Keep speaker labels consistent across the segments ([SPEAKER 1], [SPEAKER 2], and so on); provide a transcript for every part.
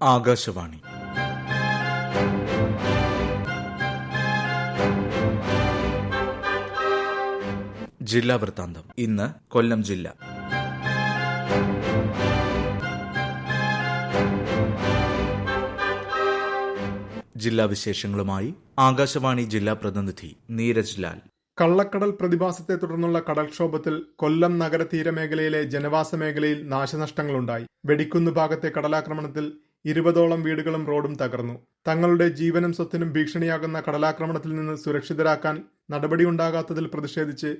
[SPEAKER 1] ആകാശവാണി. ജില്ലാ വൃത്താന്തം. ഇന്ന് കൊല്ലം ജില്ല. ജില്ലാ വിശേഷങ്ങളുമായി ആകാശവാണി ജില്ലാ പ്രതിനിധി നീരജ് ലാൽ.
[SPEAKER 2] കള്ളക്കടൽ പ്രതിഭാസത്തെ തുടർന്നുള്ള കടൽക്ഷോഭത്തിൽ കൊല്ലം നഗര തീരമേഖലയിലെ ജനവാസ മേഖലയിൽ നാശനഷ്ടങ്ങളുണ്ടായി. വെടിക്കുന്ന് ഭാഗത്തെ കടലാക്രമണത്തിൽ ഇരുപതോളം വീടുകളും റോഡും തകർന്നു. തങ്ങളുടെ ജീവനും സ്വത്തിനും ഭീഷണിയാകുന്ന കടലാക്രമണത്തിൽ നിന്ന് സുരക്ഷിതരാക്കാൻ നടപടിയുണ്ടാകാത്തതിൽ പ്രതിഷേധിച്ച്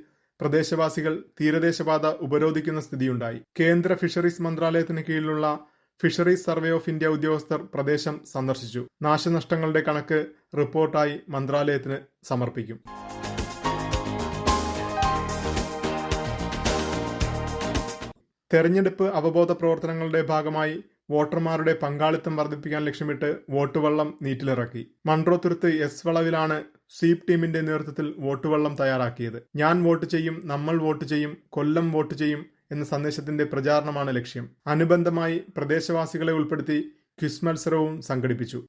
[SPEAKER 2] പ്രദേശവാസികൾ തീരദേശപാത ഉപരോധിക്കുന്ന സ്ഥിതിയുണ്ടായി. കേന്ദ്ര ഫിഷറീസ് മന്ത്രാലയത്തിന് കീഴിലുള്ള ഫിഷറീസ് സർവേ ഓഫ് ഇന്ത്യ ഉദ്യോഗസ്ഥർ പ്രദേശം സന്ദർശിച്ചു. നാശനഷ്ടങ്ങളുടെ കണക്ക് റിപ്പോർട്ടായി മന്ത്രാലയത്തിന് സമർപ്പിക്കും. തെരഞ്ഞെടുപ്പ് അവബോധ പ്രവർത്തനങ്ങളുടെ ഭാഗമായി വോട്ടർമാരുടെ പങ്കാളിത്തം വർദ്ധിപ്പിക്കാൻ ലക്ഷ്യമിട്ട് വോട്ടുവള്ളം നീറ്റിലിറക്കി. മൺട്രോത്തുരുത്ത് എസ് വളവിലാണ് സ്വീപ് ടീമിന്റെ നേതൃത്വത്തിൽ വോട്ടുവള്ളം തയ്യാറാക്കിയത്. ഞാൻ വോട്ട് ചെയ്യും നമ്മൾ വോട്ട് ചെയ്യും കൊല്ലം വോട്ട് ചെയ്യും എന്ന സന്ദേശത്തിന്റെ പ്രചാരണമാണ് ലക്ഷ്യം. അനുബന്ധമായി പ്രദേശവാസികളെ ഉൾപ്പെടുത്തി ക്വിസ് മത്സരവും സംഘടിപ്പിച്ചു.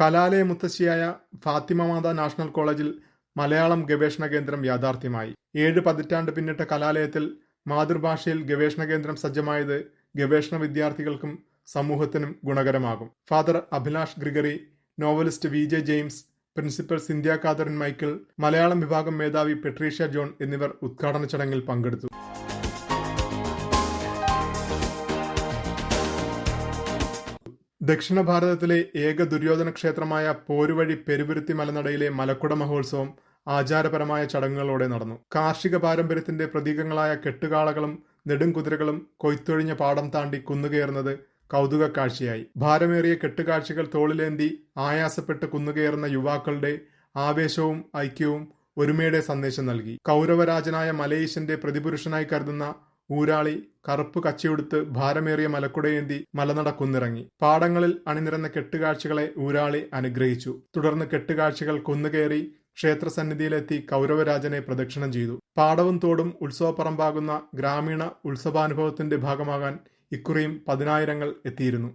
[SPEAKER 2] കലാലയ മുത്തശ്ശിയായ ഫാത്തിമ മാതാ നാഷണൽ കോളേജിൽ മലയാളം ഗവേഷണ കേന്ദ്രം യാഥാർത്ഥ്യമായി. ഏഴ് പതിറ്റാണ്ട് പിന്നിട്ട കലാലയത്തിൽ മാതൃഭാഷയിൽ ഗവേഷണ കേന്ദ്രം സജ്ജമായത് ഗവേഷണ വിദ്യാർത്ഥികൾക്കും സമൂഹത്തിനും ഗുണകരമാകും. Father Abhilash Gregory novelist V J James principal Cynthia Catherine Michael Malayalam വിഭാഗം മേധാവി പെട്രീഷ്യ ജോൺ എന്നിവർ ഉദ്ഘാടന ചടങ്ങിൽ പങ്കെടുത്തു. ദക്ഷിണ ഭാരതത്തിലെ ഏക ദുര്യോധന ക്ഷേത്രമായ പോരുവഴി പെരുവിരുത്തി മലനടയിലെ മലക്കുട മഹോത്സവം ആചാരപരമായ ചടങ്ങുകളോടെ നടന്നു. കാർഷിക പാരമ്പര്യത്തിന്റെ പ്രതീകങ്ങളായ കെട്ടുകാളകളും നെടുംകുതിരകളും കൊയ്ത്തൊഴിഞ്ഞ പാടം താണ്ടി കുന്നുകയറുന്നത് കൗതുക കാഴ്ചയായി ഭാരമേറിയ കെട്ടുകാഴ്ചകൾ തോളിലേന്തി ആയാസപ്പെട്ട് കുന്നുകയറുന്ന യുവാക്കളുടെ ആവേശവും ഐക്യവും ഒരുമയുടെ സന്ദേശം നൽകി. കൗരവരാജനായ മലയീശന്റെ പ്രതിപുരുഷനായി കരുതുന്ന ഊരാളി കറുപ്പ് കച്ചിയുടുത്ത് ഭാരമേറിയ മലക്കുടയേന്തി മലനടക്കുന്നിറങ്ങി പാടങ്ങളിൽ അണിനിരന്ന കെട്ടുകാഴ്ചകളെ ഊരാളി അനുഗ്രഹിച്ചു. തുടർന്ന് കെട്ടുകാഴ്ചകൾ കുന്നുകയറി ക്ഷേത്രസന്നിധിയിലെത്തി കൗരവരാജനെ പ്രദക്ഷിണം ചെയ്തു. പാടവും തോടും ഉത്സവപ്പറമ്പാകുന്ന ഗ്രാമീണ ഉത്സവാനുഭവത്തിന്റെ ഭാഗമാകാൻ ഇക്കുറിയും പതിനായിരങ്ങൾ എത്തിയിരുന്നു.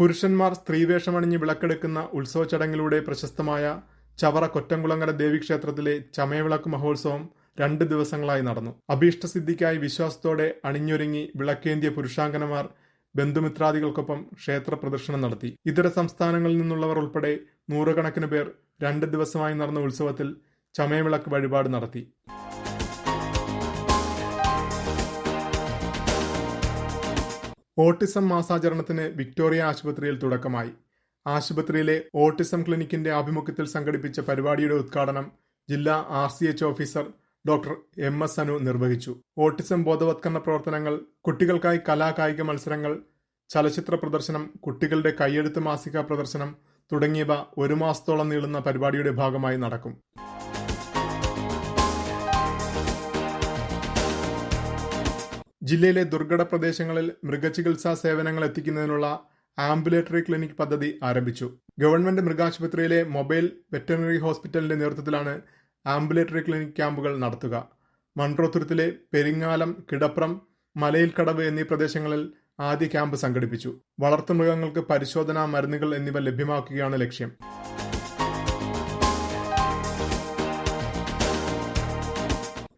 [SPEAKER 2] പുരുഷന്മാർ സ്ത്രീവേഷമണിഞ്ഞ് വിളക്കെടുക്കുന്ന ഉത്സവ ചടങ്ങിലൂടെ പ്രശസ്തമായ ചവറ കൊറ്റംകുളങ്ങര ദേവീക്ഷേത്രത്തിലെ ചമയവിളക്ക് മഹോത്സവം രണ്ട് ദിവസങ്ങളായി നടന്നു. അഭീഷ്ടസിദ്ധിക്കായി വിശ്വാസത്തോടെ അണിഞ്ഞൊരുങ്ങി വിളക്കേന്തിയ പുരുഷാങ്കനമാർ ബന്ധുമിത്രാദികൾക്കൊപ്പം ക്ഷേത്ര പ്രദർശനം നടത്തി. ഇതര സംസ്ഥാനങ്ങളിൽ നിന്നുള്ളവർ ഉൾപ്പെടെ നൂറുകണക്കിന് പേർ രണ്ട് ദിവസമായി നടന്ന ഉത്സവത്തിൽ ചമയവിളക്ക് വഴിപാട് നടത്തി. ഓട്ടിസം മാസാചരണത്തിന് വിക്ടോറിയ ആശുപത്രിയിൽ തുടക്കമായി. ആശുപത്രിയിലെ ഓട്ടിസം ക്ലിനിക്കിന്റെ ആഭിമുഖ്യത്തിൽ സംഘടിപ്പിച്ച പരിപാടിയുടെ ഉദ്ഘാടനം ജില്ലാ R officer doctor M S Anu നിർവഹിച്ചു. ഓട്ടിസം ബോധവത്കരണ പ്രവർത്തനങ്ങൾ കുട്ടികൾക്കായി കലാകായിക മത്സരങ്ങൾ ചലച്ചിത്ര പ്രദർശനം കുട്ടികളുടെ കൈയെഴുത്ത് മാസിക പ്രദർശനം തുടങ്ങിയവ ഒരു മാസത്തോളം നീളുന്ന പരിപാടിയുടെ ഭാഗമായി നടക്കും. ജില്ലയിലെ ദുർഘട പ്രദേശങ്ങളിൽ മൃഗചികിത്സാ സേവനങ്ങൾ എത്തിക്കുന്നതിനുള്ള ആംബുലേറ്ററി ക്ലിനിക് പദ്ധതി ആരംഭിച്ചു. ഗവൺമെന്റ് മൃഗാശുപത്രിയിലെ മൊബൈൽ വെറ്ററിനറി ഹോസ്പിറ്റലിന്റെ നേതൃത്വത്തിലാണ് ആംബുലേറ്ററി ക്ലിനിക് ക്യാമ്പുകൾ നടത്തുക. മൺട്രോത്തുരുത്തിലെ പെരിങ്ങാലം കിടപ്രം മലയിൽ കടവ് എന്നീ പ്രദേശങ്ങളിൽ ആദ്യ ക്യാമ്പ് സംഘടിപ്പിച്ചു. വളർത്തുമൃഗങ്ങൾക്ക് പരിശോധന മരുന്നുകൾ എന്നിവ ലഭ്യമാക്കുകയാണ് ലക്ഷ്യം.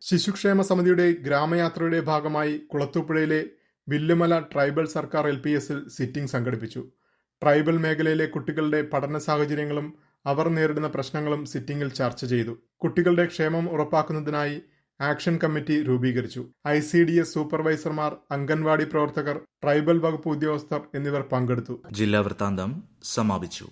[SPEAKER 2] ശിശുക്ഷേമ സമിതിയുടെ ഗ്രാമയാത്രയുടെ ഭാഗമായി കുളത്തൂപ്പുഴയിലെ വില്ലുമല ട്രൈബൽ സർക്കാർ എൽ പി എസിൽ സിറ്റിംഗ് സംഘടിപ്പിച്ചു. ട്രൈബൽ മേഖലയിലെ കുട്ടികളുടെ പഠന സാഹചര്യങ്ങളും അവർ നേരിടുന്ന പ്രശ്നങ്ങളും സിറ്റിംഗിൽ ചർച്ച ചെയ്തു. കുട്ടികളുടെ ക്ഷേമം ഉറപ്പാക്കുന്നതിനായി ആക്ഷൻ കമ്മിറ്റി രൂപീകരിച്ചു. ഐ സി ഡി എസ് സൂപ്പർവൈസർമാർ അംഗൻവാടി പ്രവർത്തകർ ട്രൈബൽ വകുപ്പ് ഉദ്യോഗസ്ഥർ എന്നിവർ പങ്കെടുത്തു.
[SPEAKER 1] ജില്ലാ വൃത്താന്തം സമാപിച്ചു.